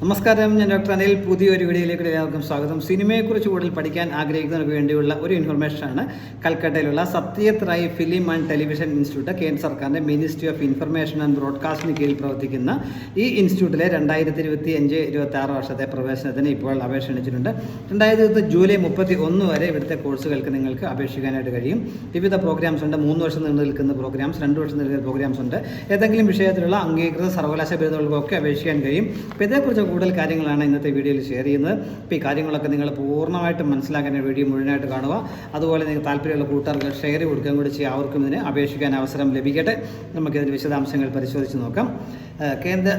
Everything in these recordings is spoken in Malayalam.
നമസ്കാരം ഞാൻ ഡോക്ടർ അനിൽ. പുതിയൊരു വീഡിയോയിലേക്ക് എല്ലാവർക്കും സ്വാഗതം. സിനിമയെക്കുറിച്ച് കൂടുതൽ പഠിക്കാൻ ആഗ്രഹിക്കുന്നവർക്ക് വേണ്ടിയുള്ള ഒരു ഇൻഫർമേഷനാണ് കൽക്കട്ടയിലുള്ള Satyajit Ray film and television institute കേന്ദ്ര സർക്കാരിന്റെ മിനിസ്ട്രി ഓഫ് ഇൻഫർമേഷൻ ആൻഡ് ബ്രോഡ്കാസ്റ്റിന് കീഴിൽ പ്രവർത്തിക്കുന്ന ഈ ഇൻസ്റ്റിറ്റ്യൂട്ടിലെ രണ്ടായിരത്തി ഇരുപത്തി അഞ്ച് ഇരുപത്തി ആറ് വർഷത്തെ പ്രവേശനത്തിന് ഇപ്പോൾ അപേക്ഷ ക്ഷണിച്ചിട്ടുണ്ട്. രണ്ടായിരത്തി ഇരുപത്തി ജൂലൈ മുപ്പത്തി ഒന്ന് വരെ ഇവിടുത്തെ കോഴ്സുകൾക്ക് നിങ്ങൾക്ക് അപേക്ഷിക്കാനായിട്ട് കഴിയും. വിവിധ പ്രോഗ്രാംസ് ഉണ്ട്. മൂന്ന് വർഷം നീണ്ടു നിൽക്കുന്ന പ്രോഗ്രാംസ് രണ്ട് വർഷം നിൽക്കുന്ന പ്രോഗ്രാംസ് ഉണ്ട്. ഏതെങ്കിലും വിഷയത്തിലുള്ള അംഗീകൃത സർവകലാശാല ബിരുദങ്ങൾക്കൊക്കെ അപേക്ഷിക്കാൻ കഴിയും. അപ്പോൾ ഇതേക്കുറിച്ച് കൂടുതൽ കാര്യങ്ങളാണ് ഇന്നത്തെ വീഡിയോയിൽ ഷെയർ ചെയ്യുന്നത്. അപ്പോൾ ഈ കാര്യങ്ങളൊക്കെ നിങ്ങൾ പൂർണമായിട്ടും മനസ്സിലാക്കാൻ വീഡിയോ മുഴുവനായിട്ട് കാണുക. അതുപോലെ നിങ്ങൾക്ക് താല്പര്യമുള്ള കൂട്ടുകാർക്ക് ഷെയർ കൊടുക്കുകയും കൂടി ചെയ്യുക അവർക്കും ഇതിന് അപേക്ഷിക്കാൻ അവസരം ലഭിക്കട്ടെ. നമുക്കിതിന്റെ വിശദാംശങ്ങൾ പരിശോധിച്ച് നോക്കാം. കേന്ദ്ര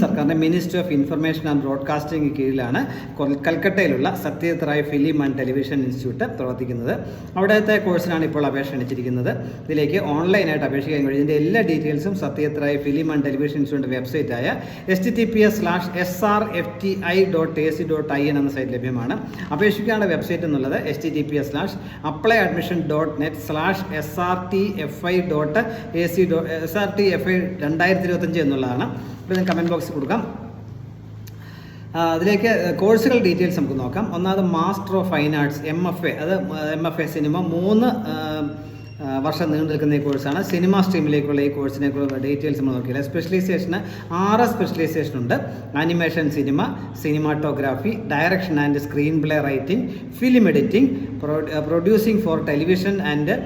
സർക്കാരിന്റെ ministry of information and broadcasting കീഴിലാണ് കൊൽ- കൽക്കട്ടയിലുള്ള Satyajit Ray film and television institute പ്രവർത്തിക്കുന്നത്. അവിടുത്തെ കോഴ്സിനാണ് ഇപ്പോൾ അപേക്ഷ അണിച്ചിരിക്കുന്നത് ഇതിലേക്ക് ഓൺലൈനായിട്ട് അപേക്ഷിക്കാൻ കഴിയും. ഇതിന്റെ എല്ലാ ഡീറ്റെയിൽസും Satyajit Ray film and television ഇൻസ്റ്റിറ്റ്യൂട്ടിന്റെ വെബ്സൈറ്റായ S T T P S slash S R F T I dot A C dot I N എന്ന സൈറ്റ് ലഭ്യമാണ്. അപേക്ഷിക്കാനുള്ള വെബ്സൈറ്റ് എന്നുള്ളത് S T T P S slash apply admission dot net slash S R T F I dot A C dot S R T F I രണ്ടായിരത്തി ഇരുപത്തഞ്ച് എന്നുള്ളതാണ്. അപ്പോൾ ഞാൻ കമന്റ് ബോക്സിൽ കൊടുക്കാം. അതിലേക്ക് കോഴ്സുകൾ ഡീറ്റെയിൽസ് നമുക്ക് നോക്കാം. ഒന്നാമത് master of fine arts M F A അത് എം എഫ് എ സിനിമ മൂന്ന് വർഷം നീണ്ടു നിൽക്കുന്ന ഈ കോഴ്സാണ്. സിനിമ സ്ട്രീമിലേക്കുള്ള ഈ കോഴ്സിനെ കുറിച്ചുള്ള ഡീറ്റെയിൽസ് നമ്മൾ നോക്കിയില്ല. സ്പെഷ്യലൈസേഷന് ആറ് സ്പെഷ്യലൈസേഷൻ ഉണ്ട്. Animation cinema cinematography direction and screen play writing film editing producing for television and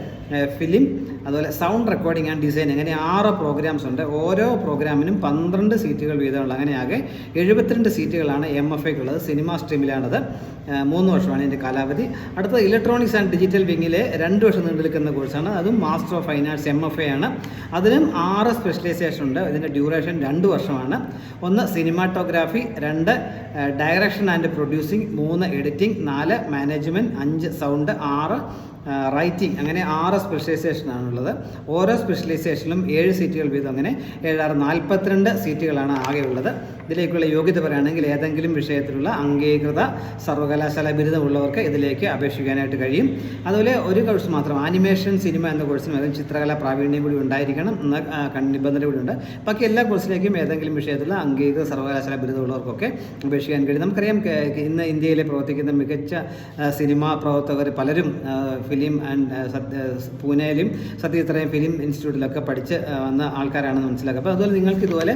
film അതുപോലെ സൗണ്ട് റെക്കോർഡിംഗ് ആൻഡ് ഡിസൈൻ അങ്ങനെ ആറ് പ്രോഗ്രാംസ് ഉണ്ട്. ഓരോ പ്രോഗ്രാമിനും പന്ത്രണ്ട് സീറ്റുകൾ വീതമുള്ള അങ്ങനെയാകെ എഴുപത്തിരണ്ട് സീറ്റുകളാണ് എം എഫ് ഐക്കുള്ളത് സിനിമ സ്ട്രീമിലാണത് മൂന്ന് വർഷമാണ് ഇതിന്റെ കാലാവധി. അടുത്ത ഇലക്ട്രോണിക്സ് ആൻഡ് ഡിജിറ്റൽ വിങ്ങിലെ രണ്ട് വർഷം നീണ്ടു നിൽക്കുന്ന കോഴ്സാണ് അതും master of arts M F A ആണ്. അതിനും ആറ് സ്പെഷ്യലൈസേഷൻ ഉണ്ട്. ഇതിന്റെ ഡ്യൂറേഷൻ രണ്ട് വർഷമാണ്. ഒന്ന് സിനിമാറ്റോഗ്രാഫി രണ്ട് ഡയറക്ഷൻ ആൻഡ് പ്രൊഡ്യൂസിംഗ് മൂന്ന് എഡിറ്റിംഗ് നാല് മാനേജ്മെന്റ് അഞ്ച് സൗണ്ട് ആറ് റൈറ്റിംഗ് അങ്ങനെ ആറ് സ്പെഷ്യലൈസേഷനാണുള്ളത് ഓരോ സ്പെഷ്യലൈസേഷനിലും ഏഴ് സീറ്റുകൾ വീതം അങ്ങനെ ഏഴാറ് നാൽപ്പത്തിരണ്ട് സീറ്റുകളാണ് ആകെയുള്ളത്. ഇതിലേക്കുള്ള യോഗ്യത പറയുകയാണെങ്കിൽ ഏതെങ്കിലും വിഷയത്തിലുള്ള അംഗീകൃത സർവകലാശാല ബിരുദമുള്ളവർക്ക് ഇതിലേക്ക് അപേക്ഷിക്കാനായിട്ട് കഴിയും. അതുപോലെ ഒരു കോഴ്സ് മാത്രം ആനിമേഷൻ സിനിമ എന്ന കോഴ്സിനും ഏതെങ്കിലും ചിത്രകല പ്രാവീണ്യം കൂടി ഉണ്ടായിരിക്കണം എന്ന നിബന്ധന കൂടി ഉണ്ട്. ബാക്കി എല്ലാ കോഴ്സിലേക്കും ഏതെങ്കിലും വിഷയത്തിലുള്ള അംഗീകൃത സർവകലാശാല ബിരുദമുള്ളവർക്കൊക്കെ അപേക്ഷിക്കാൻ കഴിയും. നമുക്കറിയാം ഇന്ന് ഇന്ത്യയിലെ പ്രവർത്തിക്കുന്ന മികച്ച സിനിമാ പ്രവർത്തകർ പലരും ഫിലിം ആൻഡ് പൂനെയിലും സത്യത്രയും ഫിലിം ഇൻസ്റ്റിറ്റ്യൂട്ടിലൊക്കെ പഠിച്ച് വന്ന ആൾക്കാരാണെന്ന് മനസ്സിലാക്കുക അപ്പോൾ അതുപോലെ നിങ്ങൾക്ക് ഇതുപോലെ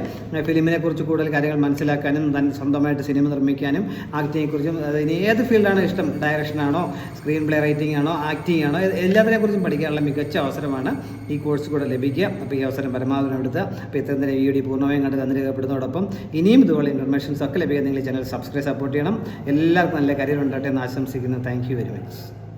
ഫിലിമിനെ കുറിച്ച് കൂടുതൽ കാര്യങ്ങൾ മനസ്സിലാക്കാനും തൻ സ്വന്തമായിട്ട് സിനിമ നിർമ്മിക്കാനും ആക്ടിങ്ങിനെ കുറിച്ചും അത് ഇനി ഏത് ഫീൽഡാണ് ഇഷ്ടം? ഡയറക്ഷനാണോ സ്ക്രീൻ പ്ലേ റൈറ്റിംഗ് ആണോ? ആക്ടിംഗ് ആണോ? ഇത് എല്ലാത്തിനെ കുറിച്ചും പഠിക്കാനുള്ള മികച്ച അവസരമാണ് ഈ കോഴ്സ് കൂടെ ലഭിക്കുക. അപ്പോൾ ഈ അവസരം പരമാവധി എടുത്ത് അപ്പോൾ ഇത്രയും തന്നെ വീഡിയോ പൂർണമായും കണ്ട് തന്നിരിക്കപ്പെടുന്നതോടൊപ്പം ഇനിയും ഇതുപോലെ ഇൻഫർമേഷൻസ് ഒക്കെ ലഭിക്കാൻ നിങ്ങൾ ചാനൽ സബ്സ്ക്രൈബ് സപ്പോർട്ട് ചെയ്യണം. എല്ലാവർക്കും നല്ല കരിയർ ഉണ്ടാകട്ടെ എന്ന് ആശംസിക്കുന്നു. Thank you very much